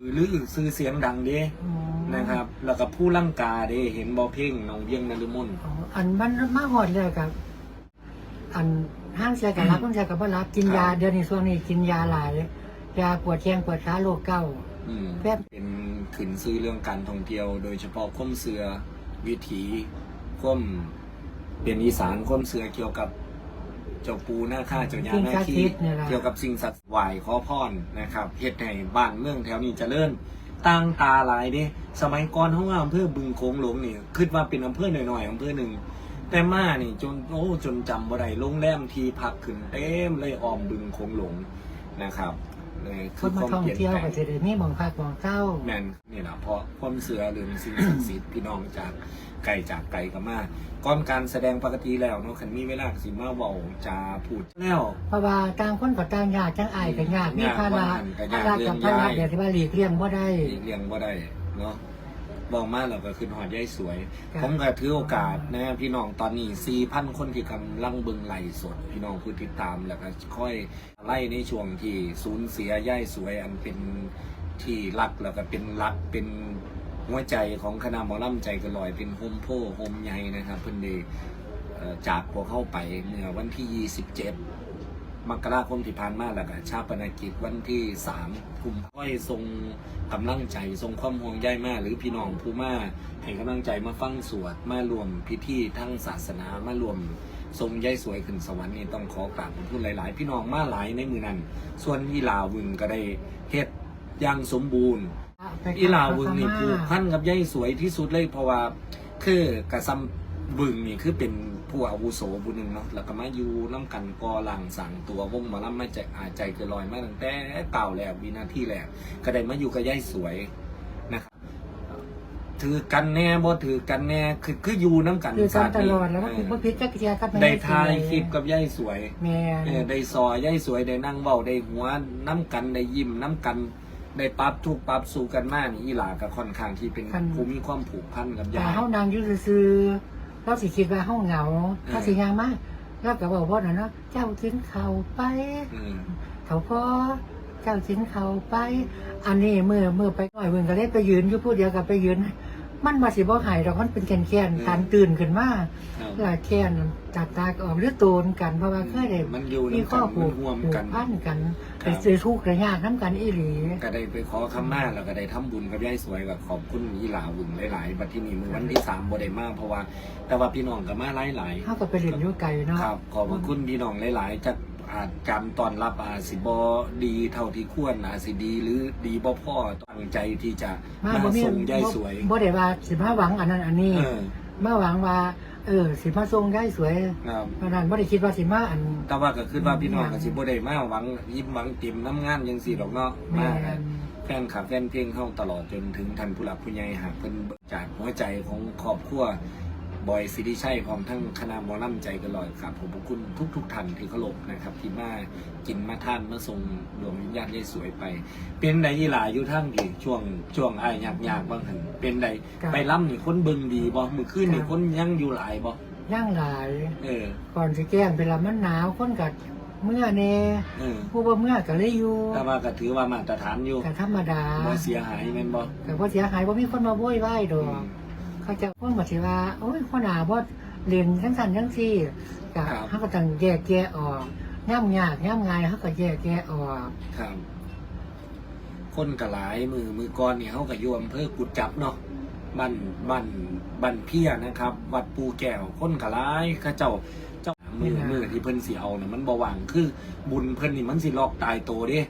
หรือซื้อเสียงดังเด้อ๋อนะครับ แล้วก็ผู้ร่างกาเด้เห็นบอเพ่งน้องเวียงนฤมลอ๋ออันมันมาหอดเลยครับอันห้างเสียกับรับต้องเสียกับว่ารับกินยาเดือนนี้ช่วงนี้กินยาหลายยาปวดแข้งปวดขาโรคเก้าอืมแป๊บเป็นขืนซื้อเรื่องการท่องเที่ยว โดยเฉพาะข้มเสือวิถีข้มเป็นอีสานข้มเสือเกี่ยวกับ เจ้าปูหน้าค่าเจ้ายาสิ่งหน้าศักดิ์ที่สิทธิ์เนี่ยแหละเกี่ยวกับสิ่งศักดิ์สิทธิ์ไหวขอพรนะครับเฮ็ดให้บ้านเมืองแถวนี้เจริญตั้งตาหลายเด้ สมัยก่อนเขาว่าอำเภอบึงโขงหลงนี่คิดว่าเป็นอำเภอหน่อยๆอำเภอหนึ่งแต่มานี่จนโอ้จนจำบ่ได้โรงแรมที่พักขึ้นเต็มเลยออมบึงโขงหลงนะครับเลย คคือนคามมาวท่องเปลี่ยนเที่ยวแปลก็งจะได้มีหมองพักหมองเจ้าแมนนี่แหละเพราะความเสือหรือสิ่งศักดิ์สิทธิ์พี่น้องจากไกลจากไกลก็มาก่อนการแสดงปกติแล้วเนาะคันมีเวลาก็สิมาเว้าจาพูดแล้วเพราะว่าต่างคนก็ต่างยากจังอายก็ยากมีภาระยากก็ยากภาระกับภาระเรื่องย้ายเดี๋ยวที่ว่าหลีกเลี่ยงบ่ได้หลีกเลี่ยงบ่ได้เนาะ บอกมาแล้วก็คือหอดยายสวยครับผมก็ถือโอกาสนะพี่น้องตอนนี้4,000คนที่กำลังเบิ่งไลฟ์สด พี่น้องผู้ติดตามแล้วก็ค่อยไล่ในช่วงที่สูญเสียยายสวย อันเป็นที่รักแล้วก็เป็นรักเป็นหัวใจของคณะหมอลำใจกระลอยเป็นโฮมโพโฮมใหญ่นะครับเพิ่นได้เอ่อจากพวกเข้าไปเมื่อวันที่ 27 มกราคมที่ผ่านมาแล้วก็ชาปนกิจวันที่สามกุมค่อยทรงกำลังใจทรงความห่วงใยมาก หรือพี่น้องผู้มาให้กำลังใจมาฟังสวดมารวมพิธีทั้งศาสนามารวมทรงยายสวยขึ้นสวรรค์นี่ต้องขอกราบขอบคุณหลายๆ พี่น้องมาหลายในมือนั้น ส่วนอีลาวึงก็ได้เฮ็ดอย่างสมบูรณ์อีหลาวึงนี่ผูกพันกับยายสวยที่สุดเลยเพราะว่าคือกระซำ บึงนี่คือเป็นผู้อาวุโสผู้หนึ่งเนาะแล้วก็มาอยู่น้ำกันกอหลังสั่งตัววงหมาล่ำมาใจอาใจเกินลอยมาตั้งแต่เก่าแล้ววินาทีแรกก็ได้มาอยู่กับยายสวยนะครับถือกันแน่บ่ถือกันแน่คือคืออยู่น้ำกันคือกันตนี้ลอดแล้วก็คือบ่ผิดจักเทียครับได้ทายคลิปกับยายสวยแม่เออได้ซอยยายสวยได้นั่งเบ้าได้หัวน้ำกันได้ยิ้มน้ำกันได้ปรับทุกข์ปรับสู่กันมานี่อีหลาก็ค่อนข้างที่เป็นผู้มีความผูกพันกับแต่ยายเฮานางอยู่ซื่อๆ เราสิคิดว่าเฮาเหงาถ้าสิยางมาเราก็บอกว่าน่ะเนาะเจ้ากินข้าวไปอืมเขาพ่อเจ้ากินข้าวไป อันนี้เมื่อเมื่อไปหน่อยเพิ่นก็เลยไปยืนอยู่ผู้เดียวก็ไปยืน มันมาสิบ่หายดอกมันเป็นแค้นๆการตื่นขึ้นมาครับหลายแค้นจัดตากออกหรือตูนกันเพราะว่าเคยได้มันอยู่มีน้ำข้กัอนผูมันกร่วมผูกกัน พันกันคไปรับซื้อทุกข์ระยากน้ำกันอีหลี ก็ได้ไปขอคำมาแล้วก็ได้ทำบุญกับยายสวยกับขอบคุณอีหลาบุญหลายๆบัดที่นี่มือวันที่สามบ่ได้มากเพราะว่า แต่ว่าพี่น้องก็มาหลายๆเฮาก็ไปเรียนอยู่ไกลเนาะ ครับขอบพระคุณพี่น้องหลาย ๆ จาก อาจการตอนรับอาจสิบอดีเท่าที่ควรอาจสิดี หรือดีบ่พ่อตั้งใจที่จะมามาบ่มีส่งยายสวยบ่ได้ว่าสิมาหวังอันนั้นอันนี้เออ มาหวังว่า เออ สิมาส่งยายสวยครับ เพราะนั้นบ่ได้คิดว่าสิมาอัน แต่ว่าก็คือว่าพี่น้องก็สิบ่ได้มาหวังยิ้มหวังติ่มน้ำงานจังซี่ดอกเนาะแม่มานแฟนคลับแฟนเพลงเข้าตลอดจนถึงท่านผู้หลักผู้ใหญ่หากเพิ่นเบิกจากหัวใจของครอบครัว บอยสิริชัยพร้อมทั้งคณะหมอลำใจกันลอยครับผมขอบคุณทุกๆท่านที่เคารพนะครับ ที่มากินมาท่านมาส่งดวงวิญญาณยายสวยไป เป็นไดอีหลาอยู่ทั้งที่ช่วงช่วงอ้ายยากๆบ้างหันเป็นไดครับ ไปล่ำนี่คนเบิ่งดีบ่มื้อคืนนี่ครับคนยังอยู่หลายบ่ย่างหลาย เออก่อนสิแก้งเวลามันหนาวคนก็เมื่อแน่เออผู้บ่เมื่อก็เลยอยู่แต่ว่าก็ถือว่ามาตรฐานอยู่ก็ธรรมดาบ่เสียหายแม่นบ่ก็บ่เสียหายบ่มีคนมาโวยวายดออืกม เขาจะคนบ่สิว่าโอ้ยคนหน้าบ่เรียนจังซั่นจังซี่ก็ครับเฮาก็ต้องแยกแยะออกย่ํยากย่ํง่ายเฮาก็แยกแยะออกครับ คนก็หลายมือมือก่อนนี่เฮาก็อยู่อำเภอกุดจับเนาะบ้านบ้านบ้านเพียนะครับ วัดปูแก้วคนก็หลายเขาเจ้าเจ้ามือมือที่เพิ่นสิเอาน่ะมันบ่ว่างคือบุญเพิ่นนี่มันสิลอกตายโตเด้